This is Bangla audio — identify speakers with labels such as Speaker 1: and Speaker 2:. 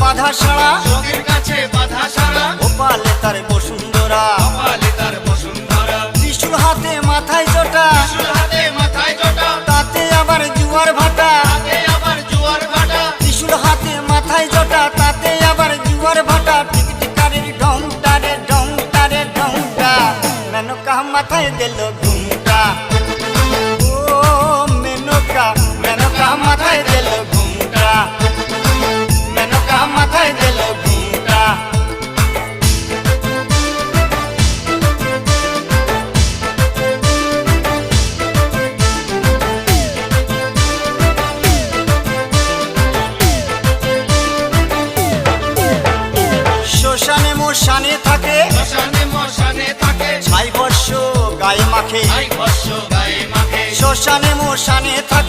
Speaker 1: বাধা সারা।
Speaker 2: যোগের কাছে বাধা সারা।
Speaker 1: গোপালে তার বসুন্ধরা।
Speaker 2: কপালে তার বসুন্ধরা।
Speaker 1: ত্রিশুল হাতে মাথায় জটা।
Speaker 2: ত্রিশূল হাতে মাথায় জটা।
Speaker 1: তাতে আবার জুয়ার ভাটা।
Speaker 2: হাতে আবার জোয়ার ভাটা।
Speaker 1: ত্রিশুল হাতে মাথায় জটা তাতে আবার জুয়ার ভাটা। টিকটিকারের ঢংটা রে ঢংটা রে ঢংটা। মেনকা মাথায় দিল ঘুমটা। মোশানে থাকে।
Speaker 2: শ্মশানে মশানে থাকে।
Speaker 1: ছাই বর্ষ গায়ে মাখে।
Speaker 2: আই বর্ষ গায়ে মাখে।
Speaker 1: শ্মশানে মশানে থাকে।